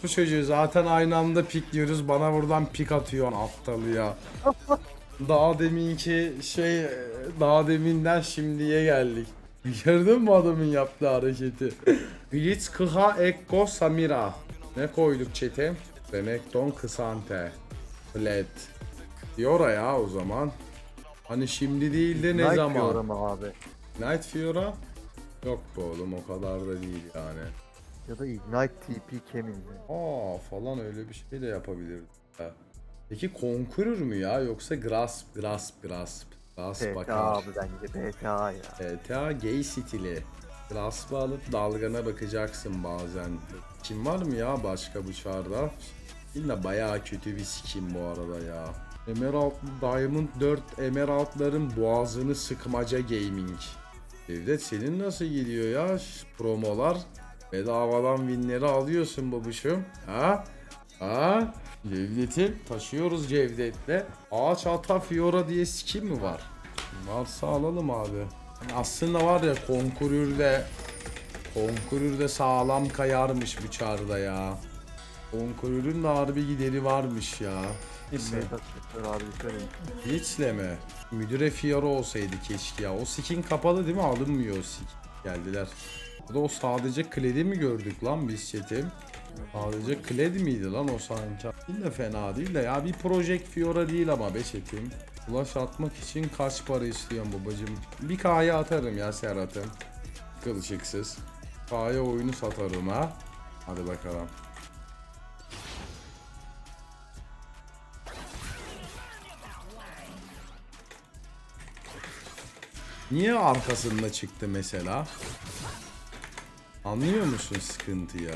orospu çocuğu zaten aynı anda pikliyoruz bana buradan pik atıyor aptal ya. daha deminki şey daha deminden şimdiye geldik. Gördün mü adamın yaptığı hareketi? Blitz Kıha Ekko Samira. Ne koyduk çete? Renekton Kısante. Flat. Fiora ya o zaman. Hani şimdi değil de ne Night zaman? Fiora mı abi? Night Fiora? Yok be oğlum o kadar da değil yani. Ya da Ignite TP Kemin'di. Aa falan öyle bir şey de yapabilirdi. Peki Conqueror mu ya yoksa Grasp, Grasp, Grasp. Grasp bakar. abi bence PTA ya. PTA gay stili. Grasp'ı alıp dalgana bakacaksın bazen. Kim var mı ya başka bu çarda? Yine bayağı kötü bir skin bu arada ya. Emerald Diamond 4 Emerald'ların boğazını sıkmaca gaming. Devlet senin nasıl gidiyor ya promolar? Bedavadan winleri alıyorsun babuşum. Ha? Ha? Cevdet'im taşıyoruz Cevdet'le. Ağaç ata Fiora diye skin mi var? Varsa alalım abi. Yani aslında var ya konkurürde konkurürde sağlam kayarmış bu çarda ya. Konkurürün de harbi gideri varmış ya. Neyse. Hiçle mi? Müdüre Fiora olsaydı keşke ya. O skin kapalı değil mi? Alınmıyor o skin. Geldiler. Bu da o sadece Kled'i mi gördük lan biz chatim? Sadece Kled miydi lan o sanki? Değil de fena değil de ya bir Project Fiora değil ama be chatim. Flash atmak için kaç para istiyorsun babacım? Bir K'ya atarım ya Serhat'ım. Kılçıksız. K'ya oyunu satarım ha. Hadi bakalım. Niye arkasında çıktı mesela? Anlıyor musun sıkıntıyı?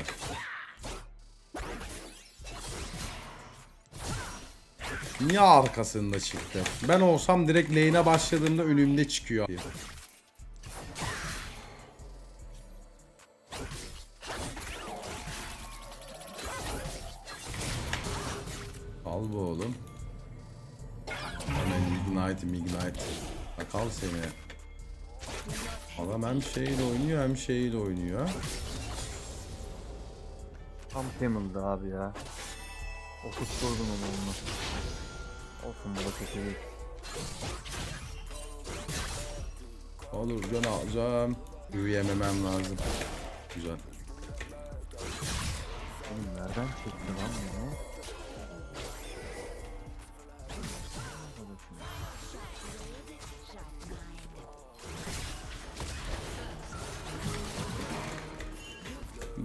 Niye arkasında çıktı? Ben olsam direkt lane'e başladığımda önümde çıkıyor. Al bu oğlum. İgnite ignite. Bak al seni. Adam hem şeyle oynuyor hem şeyle oynuyor. Tam Kemin'di abi ya. Okuturdum onu onunla. Olsun bu da kötü değil. Olur can alacağım. Yürüyememem lazım. Güzel. Oğlum nereden çekti lan bunu?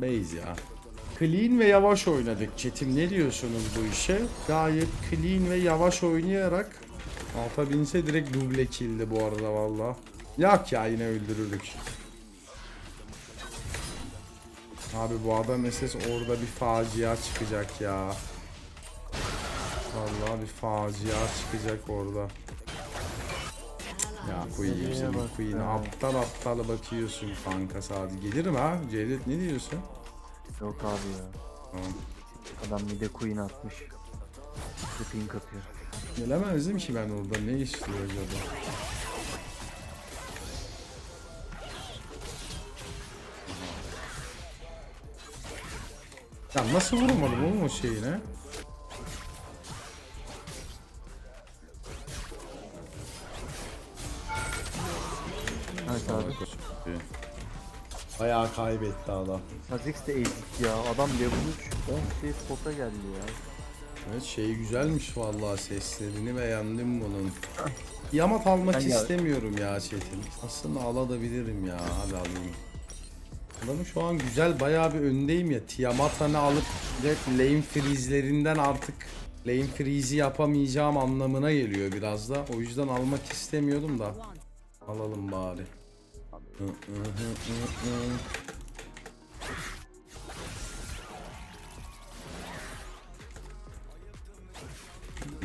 Base ya. Clean ve yavaş oynadık. Çetim ne diyorsunuz bu işe? Gayet clean ve yavaş oynayarak alta binse direkt duble kill'di bu arada valla. Yak ya yine öldürürdük. Abi bu adam SS orada bir facia çıkacak ya. Vallahi bir facia çıkacak orada. Ya koyayım seni koyayım. Aptal aptal bakıyorsun kanka sadece. Gelirim ha. Cevdet ne diyorsun? Yok abi ya. Tamam. Adam bir de queen atmış. Pink atıyor. Gelemezdim ki ben orada. Ne istiyor acaba? Ya nasıl vurmadım oğlum o şeyine? Evet abi. Bayağı kaybetti adam. Kha'Zix de ezik ya. Adam level 3 10 şey spota geldi ya. Evet şey güzelmiş vallahi seslerini beğendim bunun. Yamat almak Ben ya- istemiyorum ya Çetin. Aslında alabilirim ya. Hadi alayım. Adamı şu an güzel bayağı bir öndeyim ya. Tiamat hani alıp direkt lane freeze'lerinden artık lane freeze'i yapamayacağım anlamına geliyor biraz da. O yüzden almak istemiyordum da. Alalım bari.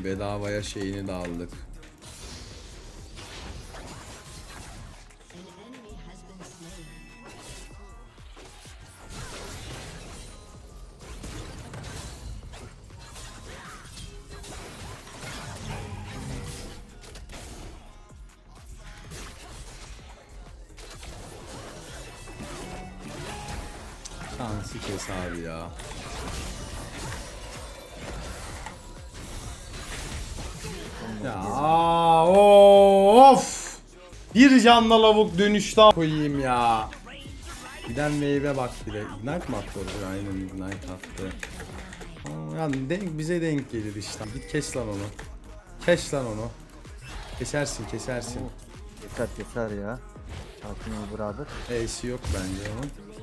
Bedavaya şeyini de aldık. Şansı kes abi ya. Ya aa, of. Bir canla lavuk dönüşte koyayım ya. Giden wave'e bak bile. Ignite mi attı orada? Aynen Ignite attı. Aa, yani denk, bize denk gelir işte. Git kes lan onu. Kes lan onu. Kesersin kesersin. Yeter yeter ya. Sakin ol brother. E'si yok bence onun.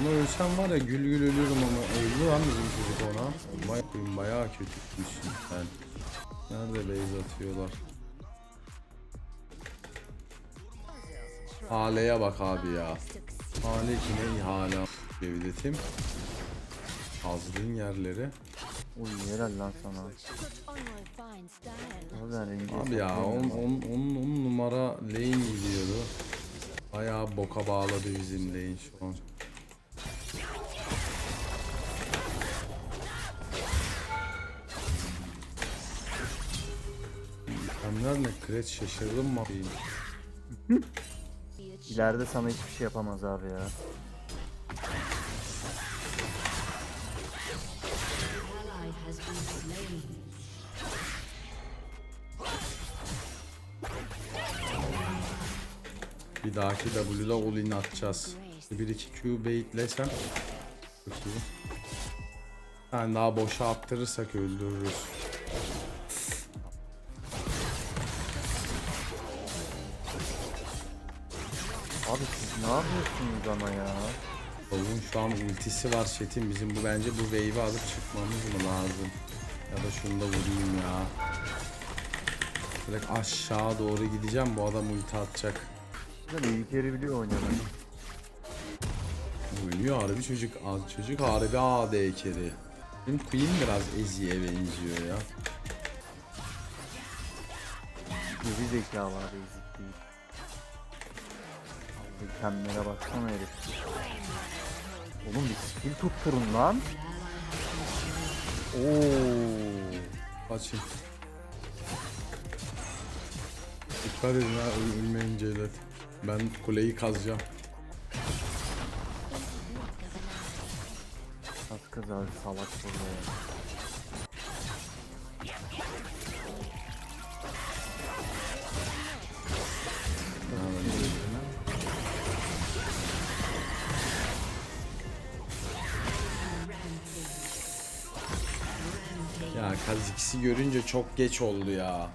Ona ölsem var ya gül gül ölürüm ama öldü lan bizim çocuk ona. Vay koyayım bayağı kötü düşsün sen. Nerede base atıyorlar? Hale'ye bak abi ya. Hale kime ihale devletim. Azdığın yerleri. Uy helal lan sana. Abi ya on, on, on, on numara lane gidiyordu. Bayağı boka bağladı bizim lane şu an. Kamlar ne kret şaşırdım mı? İleride sana hiçbir şey yapamaz abi ya. Bir dahaki W'da all in atacağız. 1-2 Q baitlesem çok iyi. Yani daha boşa attırırsak öldürürüz. Abi siz ne yapıyorsunuz ama ya? Oğlum şu an ultisi var Çetin. Bizim bu bence bu wave'i alıp çıkmamız mı lazım? Ya da şunu da vurayım ya. Direkt aşağı doğru gideceğim. Bu adam ulti atacak. Güzel iyi kere biliyor oynamayı. Oynuyor harbi çocuk. Çocuk harbi AD carry. Benim Queen biraz Ezi'ye benziyor ya. Geri zeka var ezik değil. Abi kendine baksana herif. Oğlum bir skill tutturun lan. Oo. Açın. Dikkat edin ha öl- ölmeyin Cevdet. Ben kuleyi kazacağım. Abi salak burada ya. Ya Kha'Zix'i görünce çok geç oldu ya.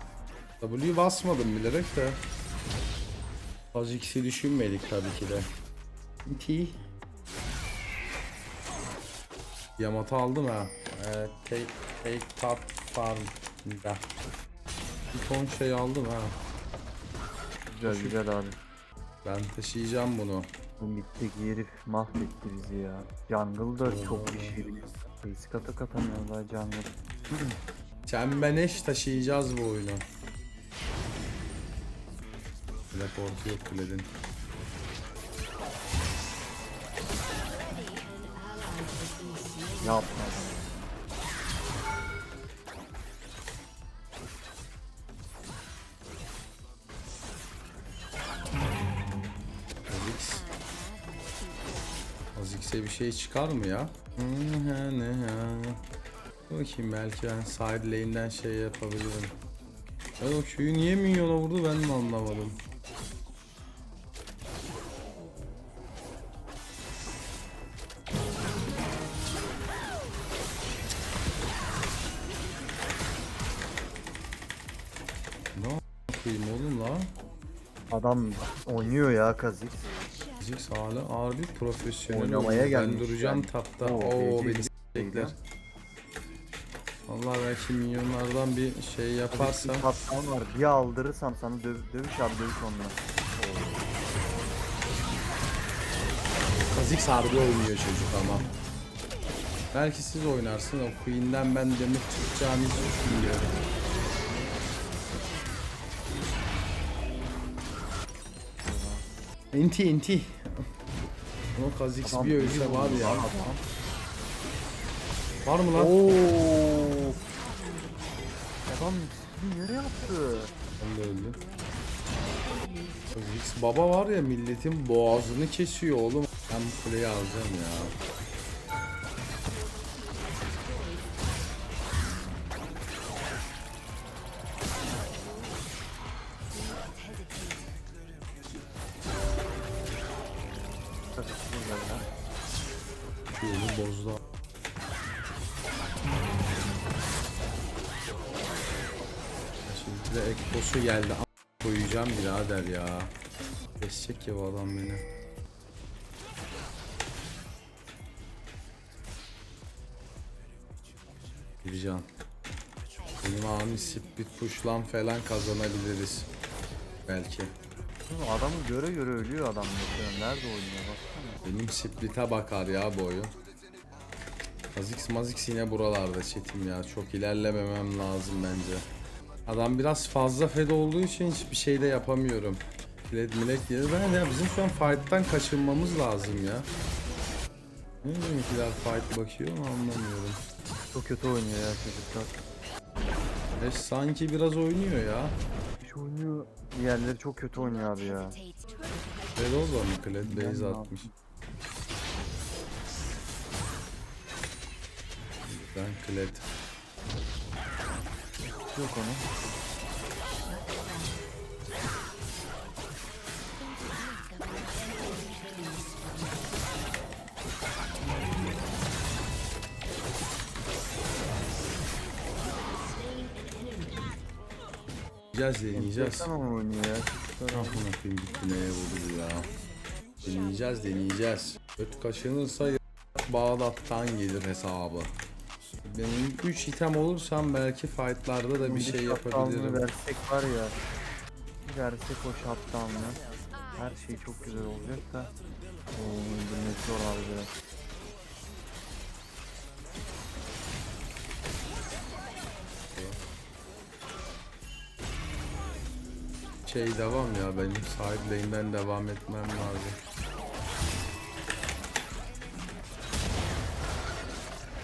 W basmadım bilerek de. Kha'Zix'i düşünmedik tabii ki de. T. Yamato aldım ha. Evet, take, take top farm'da. Bir ton şey aldım ha. Güzel güzel abi. Ben taşıyacağım bunu. Bu mitteki herif mahvetti bizi ya. Jungle da çok bir şey biliyor. Face kata katamıyor daha jungle. Çembeneş taşıyacağız bu oyunu. Teleportu yok kuledin. Yapma. Azix. Azix'e bir şey çıkar mı ya? Ne ya? Bakayım belki ben side lane'den şey yapabilirim. Ya o Q'yu niye minyona vurdu ben mi anlamadım. Adam oynuyor ya Kazik. Azix hala ağır bir profesyonel Oynamaya oyuncu. Ben duracağım yani. tapta. Oo, Oo beni s**ecekler. Allah belki milyonlardan bir şey yaparsa. Patron var. Bir aldırırsam sana döv dövüş abi dövüş onunla. Kazik harbi oynuyor çocuk ama. Belki siz oynarsın o Queen'den ben demir çıkacağınızı düşünüyorum. Inti inti. Ama Kha'Zix Adam bir ölse var ya. adam. Var mı lan? Oo. Adam nereye attı? Ben de öldüm. Kha'Zix baba var ya milletin boğazını kesiyor oğlum. Ben bu kuleyi alacağım ya. De ekposu geldi. A- Koyacağım birader ya. Kesecek ya bu adam beni. Gireceğim. Benim ani split falan kazanabiliriz. Belki. Oğlum Adamı göre göre ölüyor adam. Nerede oynuyor baksana. Benim split'e bakar ya bu oyun. Kha'Zix Mazix yine buralarda çetim ya. Çok ilerlememem lazım bence. Adam biraz fazla fed olduğu için hiçbir şey de yapamıyorum. Fred milek diye. Ben ya bizim şu an fight'tan kaçınmamız lazım ya. Ne bizimkiler fight bakıyor mu anlamıyorum. Çok kötü oynuyor ya çocuklar. E sanki biraz oynuyor ya. Hiç oynuyor. Diğerleri çok kötü oynuyor abi ya. Fred o zaman Kled base atmış. Ben Kled. Yok onu. Deneyeceğiz deneyeceğiz. Onu oynuyor ya. Amına koyayım gitti neye vurdu ya. Deneyeceğiz deneyeceğiz. Kötü kaşınırsa Bağdat'tan gelir hesabı. Benim 3 item olursam belki fightlarda da bir şey yapabilirim. Versek var ya. Versek o shutdown'u. Her şey çok güzel olacak da. Oo, öldürmek zor abi biraz. Şey devam ya benim side lane'den devam etmem lazım.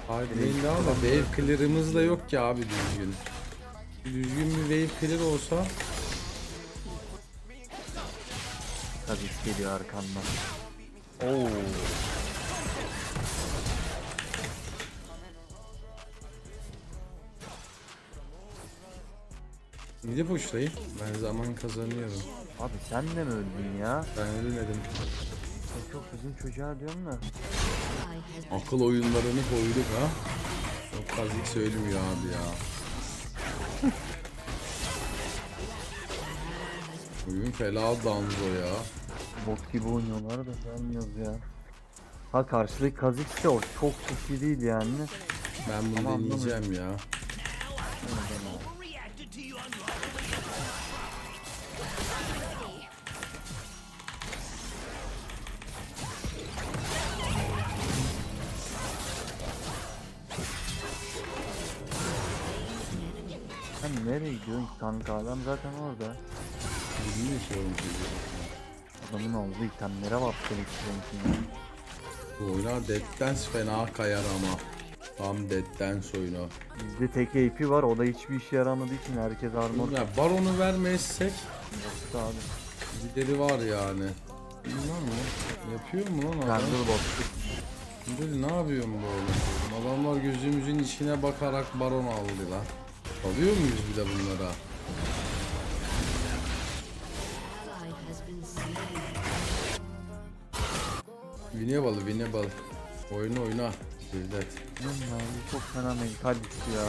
Side lane devam da wave clear'ımız da yok ki abi düzgün. Düzgün bir wave clear olsa Tabii geliyor arkandan. Oo. Midi pushlayayım. Ben zaman kazanıyorum. Abi sen de mi öldün ya? Ben ölmedim. Yok yok bizim çocuğa diyorum da. Akıl oyunlarını koyduk ha. Çok kazik söylemiyor abi ya. Oyun fela danzo ya. Bot gibi oynuyorlar da beğenmiyoruz ya. Ha karşıdaki Kha'Zix de o çok çok iyi değil yani. Ben bunu Ama deneyeceğim ya. Sen nereye gidiyorsun ki kanka adam zaten orada. Bilmiyor ki oğlum çocuğu. Adamın olduğu itemlere bak senin için. Bu oyuna Dead Dance fena kayar ama. Tam Dead Dance oyunu. Bizde tek AP var o da hiçbir işe yaramadığı için herkes armor Ya Baron'u vermezsek yaptı abi. gideri var yani. Bilmem mi? Yapıyor mu lan adam? Bot. Dur ne yapıyorum bu oğlum? Adamlar gözümüzün içine bakarak baron aldılar. Alıyor muyuz bir de bunlara? Winnable, winnable. Oyna oyna. Bilmiyorum abi çok fena mental düştü ya.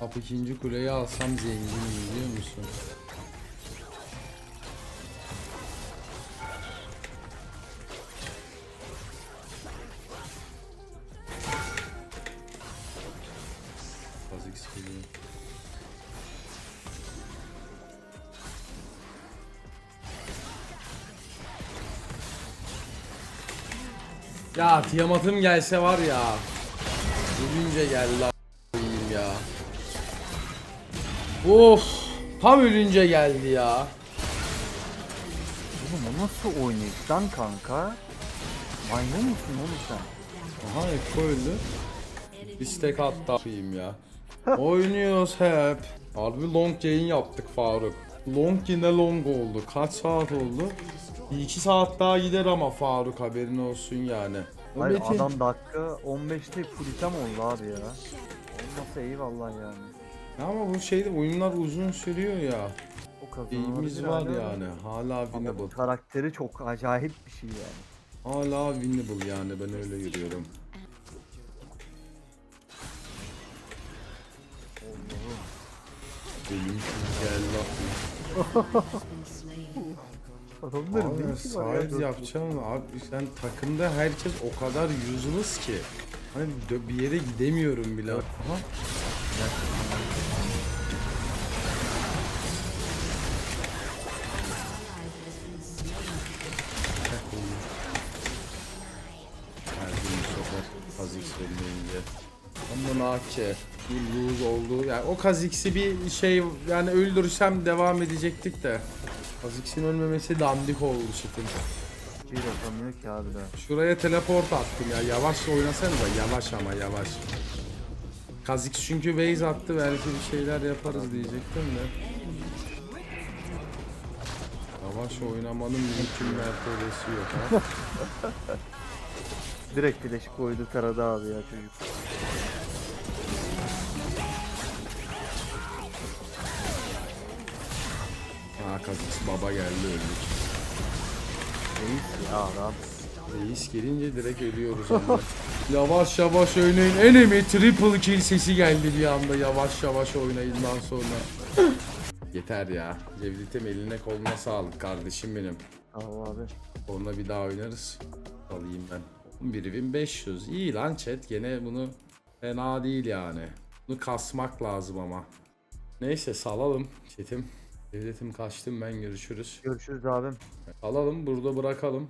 Hap ikinci kuleyi alsam zenginim biliyor musun? Ya Tiamat'ım gelse var ya. Ölünce geldi a**ayım ya. Of, tam ölünce geldi ya. Oğlum o nasıl oynayış lan kanka? Maymun musun oğlum sen? Aha Ekko öldü. İstek hatta yapayım ya. Oynuyoruz hep. Harbi long yayın yaptık Faruk. Long yine long oldu. Kaç saat oldu? 2 saat daha gider ama Faruk haberin olsun yani. Hayır Metin- adam dakika 15'te full item oldu abi ya. Olmasa eyvallah yani. Ama bu şeyde oyunlar uzun sürüyor ya. O İyimiz var yani. Hala Adamın winnable. karakteri çok acayip bir şey yani. Hala winnable yani ben öyle yürüyorum. Benim şu gel bak. Adamların ne Abi işi var ya? size yapacaksın abi sen takımda herkes o kadar useless ki. Hani dö- bir yere gidemiyorum bile. Aha. Geldim bu sefer Kha'Zix ölmeyince. Ama Nake bir lose oldu. Yani o Kha'Zix'i bir şey yani öldürsem devam edecektik de. Kha'Zix'in ölmemesi dandik oldu şitin. Bir şey atamıyor ki abi de. Şuraya teleport attım ya. Yavaş oynasanıza. Yavaş ama yavaş. Kha'Zix çünkü base attı. Belki bir şeyler yaparız diyecektim de. Yavaş oynamanın mümkün mertebesi yok ha. Direkt flash koydu taradı abi ya çocuk. Kha'Zix baba geldi öldük. Reis ya adam. Reis gelince direkt ölüyoruz onda. yavaş yavaş oynayın. Enemy triple kill sesi geldi bir anda. Yavaş yavaş oynayından sonra. Yeter ya. Cevdet'im eline koluna sağlık kardeşim benim. Tamam abi. Onunla bir daha oynarız. Alayım ben. 11500. İyi lan chat. Gene bunu fena değil yani. Bunu kasmak lazım ama. Neyse salalım chatim. Devletim kaçtım ben görüşürüz. Görüşürüz abim. Alalım burada bırakalım.